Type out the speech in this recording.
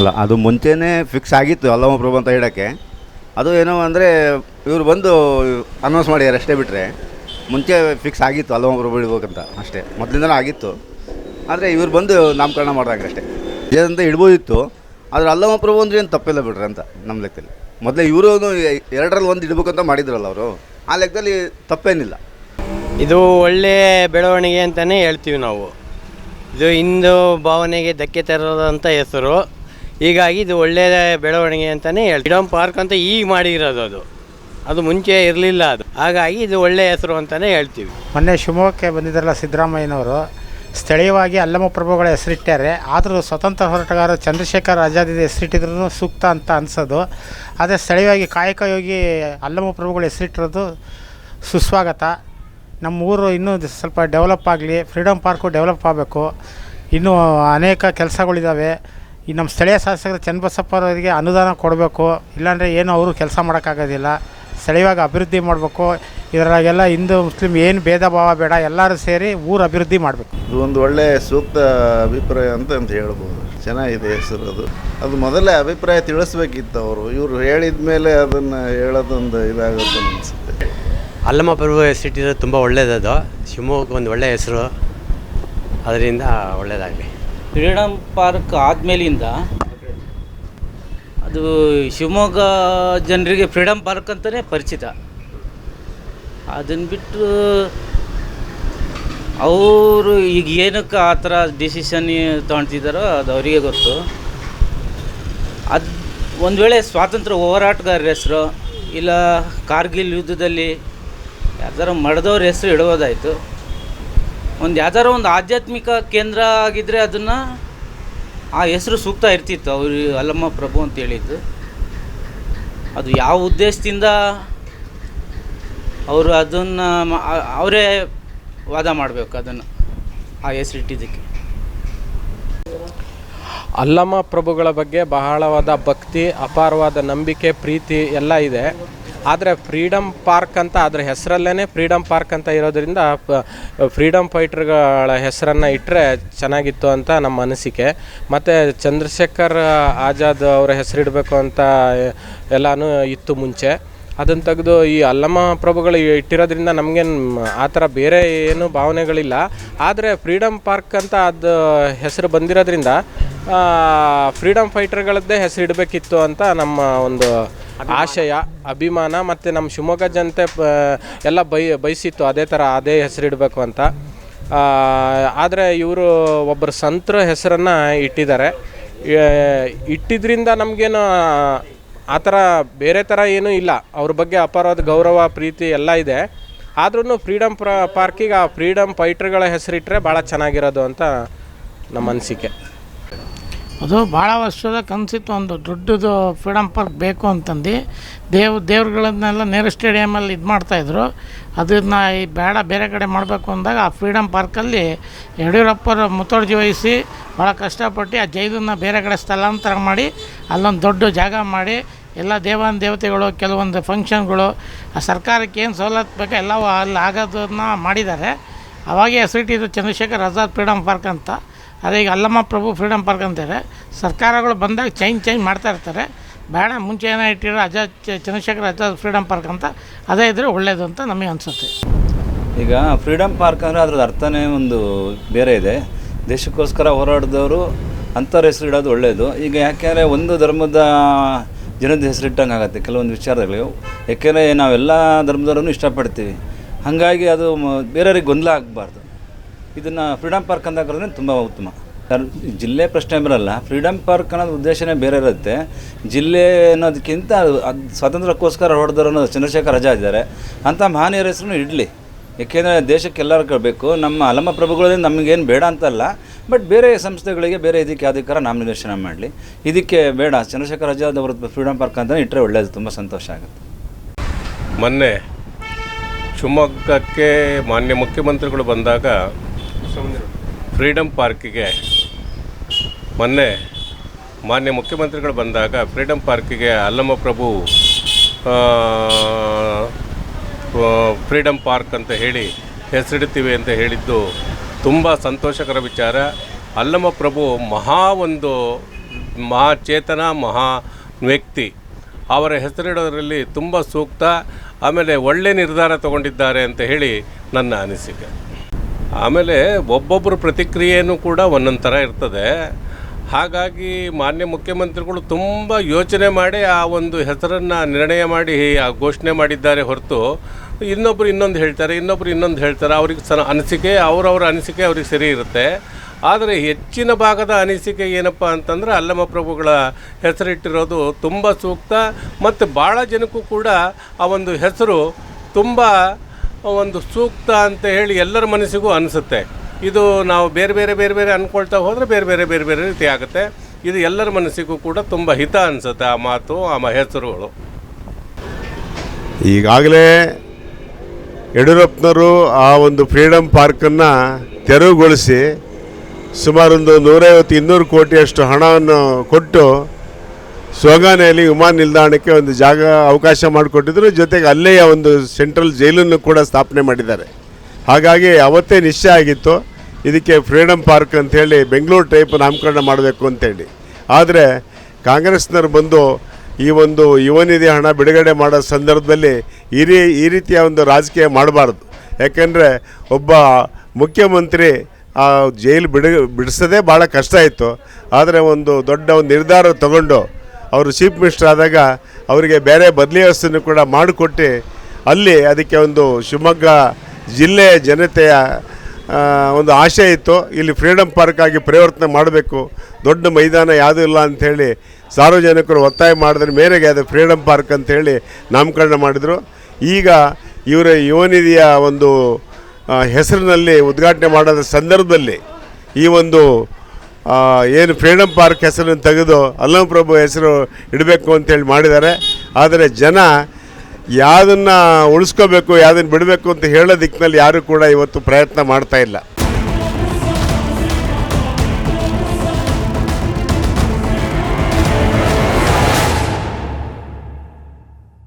ಅಲ್ಲ, ಅದು ಮುಂಚೆನೇ ಫಿಕ್ಸ್ ಆಗಿತ್ತು ಅಲ್ಲಮ ಪ್ರಭು ಅಂತ ಹೇಳೋಕ್ಕೆ. ಅದು ಏನೋ ಅಂದರೆ ಇವರು ಬಂದು ಅನೌನ್ಸ್ ಮಾಡಿದ್ದಾರೆ ಅಷ್ಟೇ ಬಿಟ್ಟರೆ ಮುಂಚೆ ಫಿಕ್ಸ್ ಆಗಿತ್ತು ಅಲ್ಲಮ ಪ್ರಭು ಇಡ್ಬೇಕಂತ ಅಷ್ಟೇ. ಮೊದಲಿಂದಲೂ ಆಗಿತ್ತು. ಆದರೆ ಇವ್ರು ಬಂದು ನಾಮಕರಣ ಮಾಡಿದಾಗ ಅಷ್ಟೇ. ಏನಂತ ಇಡ್ಬೋದಿತ್ತು ಆದರೆ ಅಲ್ಲಮ ಪ್ರಭು ಅಂದ್ರೆ ಏನು ತಪ್ಪಿಲ್ಲ ಬಿಡ್ರಿ ಅಂತ ನಮ್ಮ ಲೆಕ್ಕದಲ್ಲಿ. ಮೊದಲೇ ಇವರು ಎರಡರಲ್ಲಿ ಒಂದು ಇಡ್ಬೇಕಂತ ಮಾಡಿದ್ರಲ್ಲ ಅವರು. ಆ ಲೆಕ್ಕದಲ್ಲಿ ತಪ್ಪೇನಿಲ್ಲ. ಇದು ಒಳ್ಳೆಯ ಬೆಳವಣಿಗೆ ಅಂತಲೇ ಹೇಳ್ತೀವಿ ನಾವು. ಇದು ಹಿಂದೂ ಭಾವನೆಗೆ ಧಕ್ಕೆ ತರೋದಂಥ ಹೆಸರು. ಹೀಗಾಗಿ ಇದು ಒಳ್ಳೆಯ ಬೆಳವಣಿಗೆ ಅಂತಲೇ ಹೇಳಿ ಫ್ರೀಡಮ್ ಪಾರ್ಕ್ ಅಂತ ಈಗ ಮಾಡಿರೋದು ಅದು. ಅದು ಮುಂಚೆ ಇರಲಿಲ್ಲ ಅದು. ಹಾಗಾಗಿ ಇದು ಒಳ್ಳೆಯ ಹೆಸರು ಅಂತಲೇ ಹೇಳ್ತೀವಿ. ಮೊನ್ನೆ ಶಿವಮೊಗ್ಗಕ್ಕೆ ಬಂದಿದ್ದಾರಲ್ಲ ಸಿದ್ದರಾಮಯ್ಯನವರು, ಸ್ಥಳೀಯವಾಗಿ ಅಲ್ಲಮ ಪ್ರಭುಗಳ ಹೆಸರಿಟ್ಟಾರೆ ಆದರೂ ಸ್ವತಂತ್ರ ಹೋರಾಟಗಾರ ಚಂದ್ರಶೇಖರ್ ಆಜಾದ್ ಹೆಸರಿಟ್ಟಿದ್ರು ಸೂಕ್ತ ಅಂತ ಅನಿಸೋದು. ಆದರೆ ಸ್ಥಳೀಯವಾಗಿ ಕಾಯಕ ಯೋಗಿ ಅಲ್ಲಮ ಪ್ರಭುಗಳ ಹೆಸರಿಟ್ಟಿರೋದು ಸುಸ್ವಾಗತ. ನಮ್ಮ ಊರು ಇನ್ನೂ ಸ್ವಲ್ಪ ಡೆವಲಪ್ ಆಗಲಿ ಫ್ರೀಡಮ್ ಪಾರ್ಕು ಡೆವಲಪ್ ಆಗಬೇಕು. ಇನ್ನೂ ಅನೇಕ ಕೆಲಸಗಳಿದ್ದಾವೆ ಈ ನಮ್ಮ ಸ್ಥಳೀಯ ಶಾಸಕರು ಚನ್ನಬಸಪ್ಪ ಅವರಿಗೆ ಅನುದಾನ ಕೊಡಬೇಕು ಇಲ್ಲಾಂದರೆ ಏನು ಅವರು ಕೆಲಸ ಮಾಡೋಕ್ಕಾಗೋದಿಲ್ಲ. ಸ್ಥಳೀಯವಾಗಿ ಅಭಿವೃದ್ಧಿ ಮಾಡಬೇಕು. ಇದರಾಗೆಲ್ಲ ಹಿಂದೂ ಮುಸ್ಲಿಂ ಏನು ಭೇದ ಭಾವ ಬೇಡ ಎಲ್ಲರೂ ಸೇರಿ ಊರು ಅಭಿವೃದ್ಧಿ ಮಾಡಬೇಕು. ಇದು ಒಂದು ಒಳ್ಳೆ ಸೂಕ್ತ ಅಭಿಪ್ರಾಯ ಅಂತ ಅಂತ ಹೇಳ್ಬೋದು. ಚೆನ್ನಾಗಿದೆ ಹೆಸರು ಅದು. ಅದು ಮೊದಲೇ ಅಭಿಪ್ರಾಯ ತಿಳಿಸ್ಬೇಕಿತ್ತು ಅವರು. ಇವರು ಹೇಳಿದ ಮೇಲೆ ಅದನ್ನು ಹೇಳೋದೊಂದು ಇದಾಗುತ್ತೆ ಅನಿಸುತ್ತೆ. ಅಲ್ಲಮ್ಮ ಪ್ರಭು ಸಿಟಿ ತುಂಬ ಒಳ್ಳೆಯದದು ಶಿವಮೊಗ್ಗ ಒಂದು ಒಳ್ಳೆಯ ಹೆಸರು. ಅದರಿಂದ ಒಳ್ಳೆಯದಾಗಲಿ ಫ್ರೀಡಮ್ ಪಾರ್ಕ್ ಆದ್ಮೇಲಿಂದ ಅದು ಶಿವಮೊಗ್ಗ ಜನರಿಗೆ ಫ್ರೀಡಮ್ ಪಾರ್ಕ್ ಅಂತಲೇ ಪರಿಚಿತ. ಅದನ್ನು ಬಿಟ್ಟು ಅವರು ಈಗ ಏನಕ್ಕೆ ಆ ಥರ ಡಿಸಿಷನ್ ತೊಗೊಳ್ತಿದ್ದಾರೋ ಅದು ಅವರಿಗೆ ಗೊತ್ತು. ಅದು ಒಂದು ವೇಳೆ ಸ್ವಾತಂತ್ರ್ಯ ಹೋರಾಟಗಾರರ ಹೆಸರು ಇಲ್ಲ ಕಾರ್ಗಿಲ್ ಯುದ್ಧದಲ್ಲಿ ಯಾವ್ದಾರ ಮಡ್ದವ್ರ ಹೆಸರು ಇಡೋದಾಯಿತು ಒಂದು ಯಾವ್ದಾರ ಒಂದು ಆಧ್ಯಾತ್ಮಿಕ ಕೇಂದ್ರ ಆಗಿದ್ದರೆ ಅದನ್ನು ಆ ಹೆಸರು ಸೂಕ್ತ ಇರ್ತಿತ್ತು ಅವರು ಅಲ್ಲಮ್ಮ ಪ್ರಭು ಅಂತ ಹೇಳಿದ್ದು. ಅದು ಯಾವ ಉದ್ದೇಶದಿಂದ ಅವರು ಅದನ್ನು ಅವರೇ ವಾದ ಮಾಡಬೇಕು ಅದನ್ನು, ಆ ಹೆಸರು ಇಟ್ಟಿದ್ದಕ್ಕೆ. ಅಲ್ಲಮ್ಮ ಪ್ರಭುಗಳ ಬಗ್ಗೆ ಬಹಳವಾದ ಭಕ್ತಿ, ಅಪಾರವಾದ ನಂಬಿಕೆ, ಪ್ರೀತಿ ಎಲ್ಲ ಇದೆ. ಆದರೆ ಫ್ರೀಡಮ್ ಪಾರ್ಕ್ ಅಂತ ಅದರ ಹೆಸರಲ್ಲೇ ಫ್ರೀಡಮ್ ಪಾರ್ಕ್ ಅಂತ ಇರೋದ್ರಿಂದ ಫ್ರೀಡಮ್ ಫೈಟ್ರ್ಗಳ ಹೆಸರನ್ನು ಇಟ್ಟರೆ ಚೆನ್ನಾಗಿತ್ತು ಅಂತ ನಮ್ಮ ಅನಿಸಿಕೆ. ಮತ್ತು ಚಂದ್ರಶೇಖರ್ ಆಜಾದ್ ಅವರ ಹೆಸರಿಡಬೇಕು ಅಂತ ಎಲ್ಲನೂ ಇತ್ತು ಮುಂಚೆ. ಅದನ್ನು ತೆಗೆದು ಈ ಅಲ್ಲಮ ಪ್ರಭುಗಳು ಇಟ್ಟಿರೋದ್ರಿಂದ ನಮಗೇನು ಆ ಥರ ಬೇರೆ ಏನು ಭಾವನೆಗಳಿಲ್ಲ. ಆದರೆ ಫ್ರೀಡಮ್ ಪಾರ್ಕ್ ಅಂತ ಅದು ಹೆಸರು ಬಂದಿರೋದ್ರಿಂದ ಫ್ರೀಡಮ್ ಫೈಟರ್ಗಳದ್ದೇ ಹೆಸರು ಇಡಬೇಕಿತ್ತು ಅಂತ ನಮ್ಮ ಒಂದು ಆಶಯ, ಅಭಿಮಾನ ಮತ್ತು ನಮ್ಮ ಶಿವಮೊಗ್ಗ ಜನತೆ ಎಲ್ಲ ಬೈ, ಬಯಸಿತ್ತು ಅದೇ ಥರ ಅದೇ ಹೆಸರಿಡಬೇಕು ಅಂತ. ಆದರೆ ಇವರು ಒಬ್ಬರು ಸಂತರ ಹೆಸರನ್ನು ಇಟ್ಟಿದ್ದಾರೆ. ಇಟ್ಟಿದ್ರಿಂದ ನಮಗೇನು, ಆ ಥರ ಬೇರೆ ಥರ ಏನೂ ಇಲ್ಲ. ಅವ್ರ ಬಗ್ಗೆ ಅಪಾರವಾದ ಗೌರವ, ಪ್ರೀತಿ ಎಲ್ಲ ಇದೆ. ಆದ್ರೂ ಫ್ರೀಡಮ್ ಪ್ರ, ಪಾರ್ಕಿಗೆ ಆ ಫ್ರೀಡಮ್ ಫೈಟರ್ಗಳ ಹೆಸರಿಟ್ಟರೆ ಭಾಳ ಚೆನ್ನಾಗಿರೋದು ಅಂತ ನಮ್ಮ ಅನಿಸಿಕೆ. ಅದು ಭಾಳ ವರ್ಷದ ಕನಸಿತ್ತು ಒಂದು ದೊಡ್ಡದು ಫ್ರೀಡಮ್ ಪಾರ್ಕ್ ಬೇಕು ಅಂತಂದು. ದೇವ್, ದೇವ್ರುಗಳನ್ನೆಲ್ಲ ನೇರ ಸ್ಟೇಡಿಯಮಲ್ಲಿ ಇದು ಮಾಡ್ತಾಯಿದ್ರು ಅದನ್ನು ಈ ಬೇಡ ಬೇರೆ ಕಡೆ ಮಾಡಬೇಕು ಅಂದಾಗ ಆ ಫ್ರೀಡಮ್ ಪಾರ್ಕಲ್ಲಿ ಯಡಿಯೂರಪ್ಪರು ಮುತುವರ್ಜಿ ವಹಿಸಿ ಭಾಳ ಕಷ್ಟಪಟ್ಟು ಆ ಜೈದನ್ನು ಬೇರೆ ಕಡೆ ಸ್ಥಳಾಂತರ ಮಾಡಿ, ಅಲ್ಲೊಂದು ದೊಡ್ಡ ಜಾಗ ಮಾಡಿ, ಎಲ್ಲ ದೇವಾನ ದೇವತೆಗಳು, ಕೆಲವೊಂದು ಫಂಕ್ಷನ್ಗಳು, ಆ ಸರ್ಕಾರಕ್ಕೆ ಏನು ಸವಲತ್ತು ಬೇಕು ಎಲ್ಲವೂ ಅಲ್ಲಿ ಆಗೋದನ್ನ ಮಾಡಿದ್ದಾರೆ. ಅವಾಗೆ ಹೆಸರಿಟ್ಟಿದ್ದು ಚಂದ್ರಶೇಖರ್ ಆಜಾದ್ ಫ್ರೀಡಮ್ ಪಾರ್ಕ್ ಅಂತ. ಅದೇ ಈಗ ಅಲ್ಲಮ್ಮ ಪ್ರಭು ಫ್ರೀಡಮ್ ಪಾರ್ಕ್ ಅಂತಾರೆ. ಸರ್ಕಾರಗಳು ಬಂದಾಗ ಚೇಂಜ್ ಚೇಂಜ್ ಮಾಡ್ತಾ ಇರ್ತಾರೆ. ಬೇಡ, ಮುಂಚೆ ಏನೋ ಇಟ್ಟಿರೋ ಅಜಾ ಚಂದ್ರಶೇಖರ್ ಆಜಾದ್ ಫ್ರೀಡಮ್ ಪಾರ್ಕ್ ಅಂತ, ಅದೇ ಇದ್ದರೆ ಒಳ್ಳೇದು ಅಂತ ನಮಗೆ ಅನಿಸುತ್ತೆ. ಈಗ ಫ್ರೀಡಮ್ ಪಾರ್ಕ್ ಅಂದರೆ ಅದ್ರದ್ದು ಅರ್ಥನೇ ಒಂದು ಬೇರೆ ಇದೆ. ದೇಶಕ್ಕೋಸ್ಕರ ಹೋರಾಡಿದವರು ಅಂಥವ್ರ ಹೆಸರು ಇಡೋದು ಒಳ್ಳೆಯದು ಈಗ ಯಾಕೆಂದರೆ ಒಂದು ಧರ್ಮದ ಜನದ ಹೆಸರಿಟ್ಟಂಗೆ ಆಗುತ್ತೆ ಕೆಲವೊಂದು ವಿಚಾರಗಳು ಯಾಕೆಂದರೆ ನಾವೆಲ್ಲ ಧರ್ಮದವ್ರೂ ಇಷ್ಟಪಡ್ತೀವಿ. ಹಾಗಾಗಿ ಅದು ಬೇರೆಯವ್ರಿಗೆ ಗೊಂದಲ ಆಗಬಾರ್ದು. ಇದನ್ನು ಫ್ರೀಡಮ್ ಪಾರ್ಕ್ ಅಂತ ಕರೆದ್ರೆ ತುಂಬ ಉತ್ತಮ. ಜಿಲ್ಲೆ ಪ್ರಶ್ನೆ ಬರಲ್ಲ. ಫ್ರೀಡಮ್ ಪಾರ್ಕ್ ಅನ್ನೋದು ಉದ್ದೇಶನೇ ಬೇರೆ ಇರುತ್ತೆ. ಜಿಲ್ಲೆ ಅನ್ನೋದಕ್ಕಿಂತ ಅದು ಸ್ವಾತಂತ್ರ್ಯಕ್ಕೋಸ್ಕರ ಹೊಡೆದ್ರು ಅನ್ನೋದು ಚಂದ್ರಶೇಖರ್ ರಜಾ ಇದ್ದಾರೆ. ಅಂಥ ಮಹನೀಯರ ಹೆಸರು ಇಡಲಿ. ಏಕೆಂದರೆ ದೇಶಕ್ಕೆ ಎಲ್ಲರೂ ಬೇಕು ನಮ್ಮ ಅಲಮ ಪ್ರಭುಗಳಲ್ಲಿ ನಮಗೇನು ಬೇಡ ಅಂತಲ್ಲ. ಬಟ್ ಬೇರೆ ಸಂಸ್ಥೆಗಳಿಗೆ ಬೇರೆ ಇದಕ್ಕೆ ಯಾವುದಕ್ಕಾರ ನಾಮನಿರ್ದೇಶನ ಮಾಡಲಿ. ಇದಕ್ಕೆ ಬೇಡ. ಚಂದ್ರಶೇಖರ್ ಆಜಾದ್ ಅವ್ರ ಫ್ರೀಡಮ್ ಪಾರ್ಕ್ ಅಂತ ಇಟ್ಟರೆ ಒಳ್ಳೆಯದು ತುಂಬ ಸಂತೋಷ ಆಗುತ್ತೆ. ಮೊನ್ನೆ ಶಿವಮೊಗ್ಗಕ್ಕೆ ಮಾನ್ಯ ಮುಖ್ಯಮಂತ್ರಿಗಳು ಬಂದಾಗ ಫ್ರೀಡಮ್ ಪಾರ್ಕಿಗೆ ಮೊನ್ನೆ ಮಾನ್ಯ ಮುಖ್ಯಮಂತ್ರಿಗಳು ಬಂದಾಗ ಫ್ರೀಡಮ್ ಪಾರ್ಕಿಗೆ ಅಲ್ಲಮ್ಮ ಪ್ರಭು ಫ್ರೀಡಮ್ ಪಾರ್ಕ್ ಅಂತ ಹೇಳಿ ಹೆಸರಿಡ್ತೀವಿ ಅಂತ ಹೇಳಿದ್ದು ತುಂಬ ಸಂತೋಷಕರ ವಿಚಾರ. ಅಲ್ಲಮ್ಮ ಪ್ರಭು ಮಹಾ ಒಂದು ಮಹಾಚೇತನ ಮಹಾ ವ್ಯಕ್ತಿ. ಅವರ ಹೆಸರಿಡೋದರಲ್ಲಿ ತುಂಬ ಸೂಕ್ತ, ಆಮೇಲೆ ಒಳ್ಳೆ ನಿರ್ಧಾರ ತಗೊಂಡಿದ್ದಾರೆ ಅಂತ ಹೇಳಿ ನನ್ನ ಅನಿಸಿಕೆ. ಆಮೇಲೆ ಒಬ್ಬೊಬ್ಬರ ಪ್ರತಿಕ್ರಿಯೆಯೂ ಕೂಡ ಒಂದೊಂದು ಥರ ಇರ್ತದೆ. ಹಾಗಾಗಿ ಮಾನ್ಯ ಮುಖ್ಯಮಂತ್ರಿಗಳು ತುಂಬ ಯೋಚನೆ ಮಾಡಿ ಆ ಒಂದು ಹೆಸರನ್ನು ನಿರ್ಣಯ ಮಾಡಿ, ಆ ಘೋಷಣೆ ಮಾಡಿದ್ದಾರೆ ಹೊರತು ಇನ್ನೊಬ್ಬರು ಇನ್ನೊಂದು ಹೇಳ್ತಾರೆ ಇನ್ನೊಬ್ಬರು ಇನ್ನೊಂದು ಹೇಳ್ತಾರೆ. ಅವ್ರಿಗೆ ಸ ಅನಿಸಿಕೆ, ಅವರವರ ಅನಿಸಿಕೆ ಅವ್ರಿಗೆ ಸರಿ ಇರುತ್ತೆ. ಆದರೆ ಹೆಚ್ಚಿನ ಭಾಗದ ಅನಿಸಿಕೆ ಏನಪ್ಪ ಅಂತಂದ್ರೆ ಅಲ್ಲಮ ಪ್ರಭುಗಳ ಹೆಸರಿಟ್ಟಿರೋದು ತುಂಬ ಸೂಕ್ತ, ಮತ್ತು ಭಾಳ ಜನಕ್ಕೂ ಕೂಡ ಆ ಒಂದು ಹೆಸರು ತುಂಬ ಒಂದು ಸೂಕ್ತ ಅಂತ ಹೇಳಿ ಎಲ್ಲರ ಮನಸ್ಸಿಗೂ ಅನಿಸುತ್ತೆ. ಇದು ನಾವು ಬೇರೆ ಬೇರೆ ಬೇರೆ ಬೇರೆ ಅಂದ್ಕೊಳ್ತಾ ಹೋದರೆ ಬೇರೆ ಬೇರೆ ಬೇರೆ ಬೇರೆ ರೀತಿ ಆಗುತ್ತೆ. ಇದು ಎಲ್ಲರ ಮನಸ್ಸಿಗೂ ಕೂಡ ತುಂಬ ಹಿತ ಅನಿಸುತ್ತೆ ಆ ಮಾತು, ಆ ಹೆಸರುಗಳು ಈಗಾಗಲೇ ಯಡಿಯೂರಪ್ಪನವರು ಆ ಒಂದು ಫ್ರೀಡಮ್ ಪಾರ್ಕನ್ನು ತೆರವುಗೊಳಿಸಿ ಸುಮಾರೊಂದು ನೂರೈವತ್ತು ಇನ್ನೂರು ಕೋಟಿಯಷ್ಟು ಹಣವನ್ನು ಕೊಟ್ಟು ಸೋಗಾನೆಯಲ್ಲಿ ವಿಮಾನ ನಿಲ್ದಾಣಕ್ಕೆ ಒಂದು ಜಾಗ ಅವಕಾಶ ಮಾಡಿಕೊಟ್ಟಿದ್ರು. ಜೊತೆಗೆ ಅಲ್ಲೇ ಒಂದು ಸೆಂಟ್ರಲ್ ಜೈಲನ್ನು ಕೂಡ ಸ್ಥಾಪನೆ ಮಾಡಿದ್ದಾರೆ. ಹಾಗಾಗಿ ಅವತ್ತೇ ನಿಶ್ಚಯ ಆಗಿತ್ತು. ಇದಕ್ಕೆ ಫ್ರೀಡಮ್ ಪಾರ್ಕ್ ಅಂಥೇಳಿ ಬೆಂಗಳೂರು ಟೈಪ್ ನಾಮಕರಣ ಮಾಡಬೇಕು ಅಂತೇಳಿ ಆದರೆ ಕಾಂಗ್ರೆಸ್ನವ್ರು ಬಂದು ಈ ಒಂದು ಯುವ ನಿಧಿ ಹಣ ಬಿಡುಗಡೆ ಮಾಡೋ ಸಂದರ್ಭದಲ್ಲಿ ಈ ರೀ, ಈ ರೀತಿಯ ಒಂದು ರಾಜಕೀಯ ಮಾಡಬಾರ್ದು. ಯಾಕೆಂದರೆ ಒಬ್ಬ ಮುಖ್ಯಮಂತ್ರಿ ಆ ಜೈಲು ಬಿಡ, ಬಿಡಿಸೋದೇ ಭಾಳ ಕಷ್ಟ ಇತ್ತು. ಆದರೆ ಒಂದು ದೊಡ್ಡ ಒಂದು ನಿರ್ಧಾರ ತಗೊಂಡು ಅವರು ಚೀಫ್ ಮಿನಿಸ್ಟರ್ ಆದಾಗ ಅವರಿಗೆ ಬೇರೆ ಬದಲಿ ವ್ಯವಸ್ಥೆಯನ್ನು ಕೂಡ ಮಾಡಿಕೊಟ್ಟು ಅಲ್ಲಿ ಅದಕ್ಕೆ ಒಂದು ಶಿವಮೊಗ್ಗ ಜಿಲ್ಲೆಯ ಜನತೆಯ ಒಂದು ಆಶೆ ಇತ್ತು. ಇಲ್ಲಿ ಫ್ರೀಡಮ್ ಪಾರ್ಕ್ ಆಗಿ ಪರಿವರ್ತನೆ ಮಾಡಬೇಕು. ದೊಡ್ಡ ಮೈದಾನ ಯಾವುದೂ ಇಲ್ಲ ಅಂಥೇಳಿ ಸಾರ್ವಜನಿಕರು ಒತ್ತಾಯ ಮಾಡಿದ್ರೆ. ಮೇರೆಗೆ ಅದು ಫ್ರೀಡಮ್ ಪಾರ್ಕ್ ಅಂತೇಳಿ ನಾಮಕರಣ ಮಾಡಿದರು. ಈಗ ಇವರ ಯುವ ನಿಧಿಯ ಒಂದು ಹೆಸರಿನಲ್ಲಿ ಉದ್ಘಾಟನೆ ಮಾಡೋದ ಸಂದರ್ಭದಲ್ಲಿ ಈ ಒಂದು ಏನು ಫ್ರೀಡಮ್ ಪಾರ್ಕ್ ಹೆಸರನ್ನು ತೆಗೆದು ಅಲ್ಲಮ ಪ್ರಭು ಹೆಸರು ಇಡಬೇಕು ಅಂತೇಳಿ ಮಾಡಿದ್ದಾರೆ. ಆದರೆ ಜನ ಯಾವುದನ್ನು ಉಳಿಸ್ಕೋಬೇಕು, ಯಾವುದನ್ನು ಬಿಡಬೇಕು ಅಂತ ಹೇಳೋ ದಿಕ್ಕಿನಲ್ಲಿ ಯಾರೂ ಕೂಡ ಇವತ್ತು ಪ್ರಯತ್ನ ಮಾಡ್ತಾ ಇಲ್ಲ.